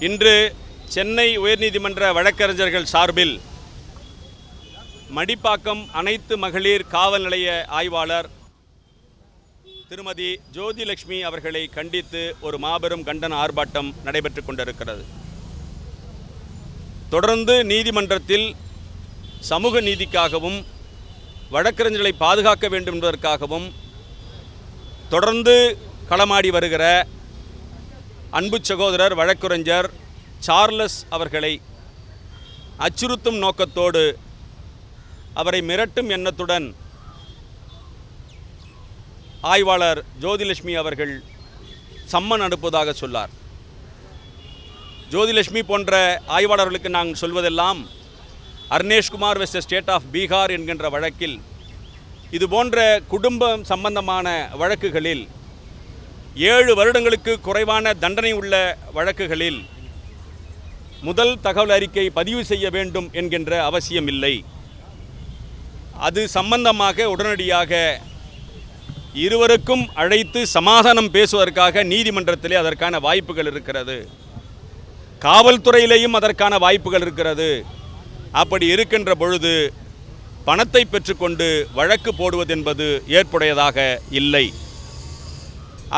இன்று சென்னை உயர்நீதிமன்ற வழக்கறிஞர்கள் சார்பில் மடிப்பாக்கம் அனைத்து மகளிர் காவல் நிலைய ஆய்வாளர் திருமதி ஜோதிலட்சுமி அவர்களை கண்டித்து ஒரு மாபெரும் கண்டன ஆர்ப்பாட்டம் நடைபெற்றுக் கொண்டிருக்கிறது. தொடர்ந்து நீதிமன்றத்தில் சமூக நீதிக்காகவும் வழக்கறிஞர்களை பாதுகாக்க வேண்டும் என்பதற்காகவும் தொடர்ந்து களமாடி வருகிற அன்பு சகோதரர் வழக்குரைஞர் சார்லஸ் அவர்களை அச்சுறுத்தும் நோக்கத்தோடு அவரை மிரட்டும் எண்ணத்துடன் ஆய்வாளர் ஜோதிலட்சுமி அவர்கள் சம்மன் அனுப்புவதாக சொன்னார் ஜோதிலட்சுமி போன்ற ஆய்வாளர்களுக்கு நாங்கள் சொல்வதெல்லாம் Arnesh Kumar west state of Bihar என்கின்ற வழக்கில் இது போன்ற குடும்பம் சம்பந்தமான வழக்குகளில் ஏழு வருடங்களுக்கு குறைவான தண்டனை உள்ள வழக்குகளில் முதல் தகவல் அறிக்கை பதிவு செய்ய வேண்டும் என்கின்ற அவசியம் இல்லை. அது சம்பந்தமாக உடனடியாக இருவருக்கும் அழைத்து சமாதானம் பேசுவதற்காக நீதிமன்றத்திலே அதற்கான வாய்ப்புகள் இருக்கிறது. காவல்துறையிலேயும் அதற்கான வாய்ப்புகள் இருக்கிறது. அப்படி இருக்கின்ற பொழுது பணத்தை பெற்றுக்கொண்டு வழக்கு போடுவதென்பது ஏற்புடையதாக இல்லை.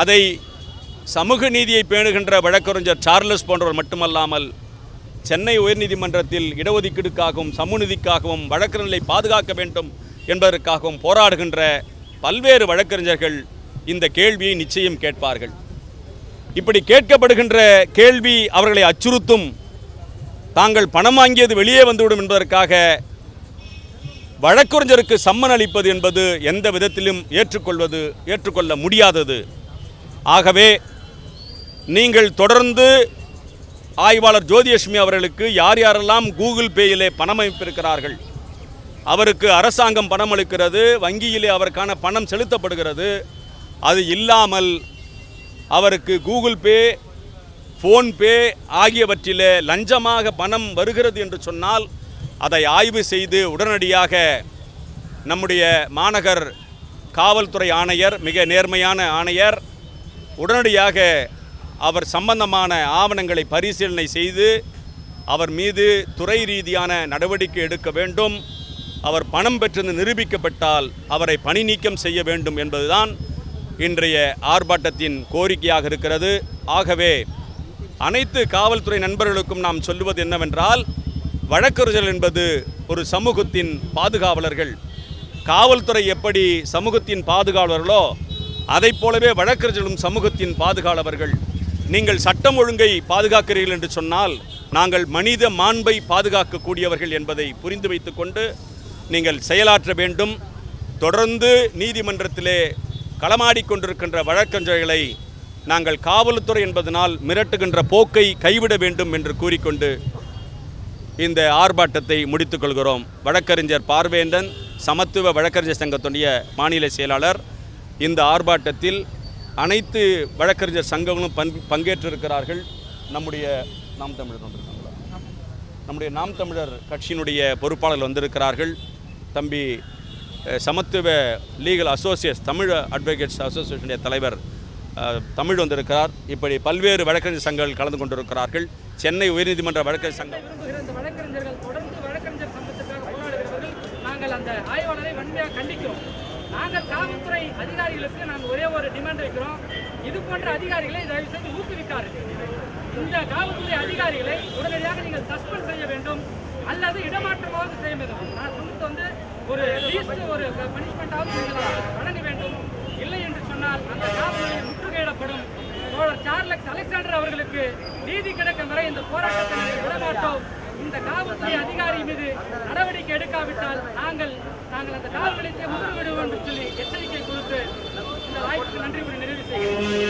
அதை சமூக நீதியை பேணுகின்ற வழக்கறிஞர் சார்லஸ் போன்றவர் மட்டுமல்லாமல் சென்னை உயர்நீதிமன்றத்தில் இடஒதுக்கீடுக்காகவும் சமூகநீதிக்காகவும் வழக்கறிஞர்களை பாதுகாக்க வேண்டும் என்பதற்காகவும் போராடுகின்ற பல்வேறு வழக்கறிஞர்கள் இந்த கேள்வியை நிச்சயம் கேட்பார்கள். இப்படி கேட்கப்படுகின்ற கேள்வி அவர்களை அச்சுறுத்தும். தாங்கள் பணம் வாங்கியது வெளியே வந்துவிடும் என்பதற்காக வழக்கறிஞருக்கு சம்மன் அளிப்பது என்பது எந்த விதத்திலும் ஏற்றுக்கொள்வது ஏற்றுக்கொள்ள முடியாதது. ஆகவே நீங்கள் தொடர்ந்து ஆய்வாளர் ஜோதிலட்சுமி அவர்களுக்கு யார் யாரெல்லாம் கூகுள் பேயிலே பணம் அமைப்பிருக்கிறார்கள் அவருக்கு அரசாங்கம் பணம் அளிக்கிறது வங்கியிலே அவருக்கான பணம் செலுத்தப்படுகிறது அது இல்லாமல் அவருக்கு கூகுள் பே ஃபோன்பே ஆகியவற்றிலே லஞ்சமாக பணம் வருகிறது என்று சொன்னால் அதை ஆய்வு செய்து உடனடியாக நம்முடைய மாநகர் காவல்துறை ஆணையர் மிக நேர்மையான ஆணையர் உடனடியாக அவர் சம்பந்தமான ஆவணங்களை பரிசீலனை செய்து அவர் மீது துறை ரீதியான நடவடிக்கை எடுக்க வேண்டும். அவர் பணம் பெற்றது நிரூபிக்கப்பட்டால் அவரை பணி நீக்கம் செய்ய வேண்டும் என்பதுதான் இன்றைய ஆர்ப்பாட்டத்தின் கோரிக்கையாக இருக்கிறது. ஆகவே அனைத்து காவல்துறை நண்பர்களுக்கும் நாம் சொல்லுவது என்னவென்றால் வழக்கறிஞர்கள் என்பது ஒரு சமூகத்தின் பாதுகாவலர்கள். காவல்துறை எப்படி சமூகத்தின் பாதுகாவலர்களோ அதைப் போலவே வழக்கறிஞர்களும் சமூகத்தின் பாதுகாவலர்கள் நீங்கள் சட்டம் ஒழுங்கை பாதுகாக்கிறீர்கள் என்று சொன்னால் நாங்கள் மனித மாண்பை பாதுகாக்கக்கூடியவர்கள் என்பதை புரிந்து வைத்துக்கொண்டு நீங்கள் செயலாற்ற வேண்டும். தொடர்ந்து நீதிமன்றத்திலே களமாடிக்கொண்டிருக்கின்ற வழக்கறிஞர்களை நாங்கள் காவல்துறை என்பதனால் மிரட்டுகின்ற போக்கை கைவிட வேண்டும் என்று கூறிக்கொண்டு இந்த ஆர்ப்பாட்டத்தை முடித்துக்கொள்கிறோம் வழக்கறிஞர் பார்வேந்தன் சமத்துவ வழக்கறிஞர் சங்கத்துடைய மாநில செயலாளர் இந்த ஆர்ப்பாட்டத்தில் அனைத்து வழக்கறிஞர் சங்கங்களும் பங் பங்கேற்றிருக்கிறார்கள். நம்முடைய நாம் தமிழர் வந்திருக்காங்களா? நம்முடைய நாம் தமிழர் கட்சியினுடைய பொறுப்பாளர்கள் வந்திருக்கிறார்கள். தம்பி சமத்துவ லீகல் அசோசியேட்ஸ் தமிழ் அட்வொகேட்ஸ் அசோசியேஷனுடைய தலைவர் தமிழ் வந்திருக்கிறார். இப்படி பல்வேறு வழக்கறிஞர் சங்கங்கள் கலந்து கொண்டிருக்கிறார்கள். சென்னை உயர்நீதிமன்ற வழக்கறிஞர் சங்கம் வழக்கறிஞர்கள் தொடர்ந்து வழக்கறிஞர் சங்கத்துக்காக போராடுகிறவர்கள் நாங்கள் அந்த ஆய்வாளரை வன்மையாக கண்டிக்கிறோம். நாங்கள் காவல்துறை அதிகாரிகளுக்கு நாங்கள் ஒரே ஒரு டிமாண்ட் வைக்கிறோம். இது போன்ற அதிகாரிகளை தயவு செய்து ஊக்குவிக்கார்கள் இந்த காவல்துறை அதிகாரிகளை உடனடியாக நீங்கள் சஸ்பெண்ட் செய்ய வேண்டும். அல்லது இடமாற்றமாவது செய்ய வேண்டும். நான் சொன்னது வந்து ஒரு லீஸ்ட் ஒரு பனிஷ்மெண்ட்டாவது நீங்கள் வழங்க வேண்டும். இல்லை என்று சொன்னால் அந்த காவல்துறை முற்றுகையிடப்படும். தோழர் சார்லக்ஸ் அலெக்சாண்டர் அவர்களுக்கு நீதி கிடைக்கும் வரை இந்த போராட்டத்தை விடமாட்டோம் இந்த காவல்துறை அதிகாரி மீது நடவடிக்கை எடுக்காவிட்டால் நாங்கள் நாங்கள் அந்த காவல் நிலையத்தை முற்றுகிடுவோம் என்று சொல்லி எச்சரிக்கை கொடுத்து இந்த வாய்ப்புக்கு நன்றி கூறி நிறைவு செய்கிறோம்.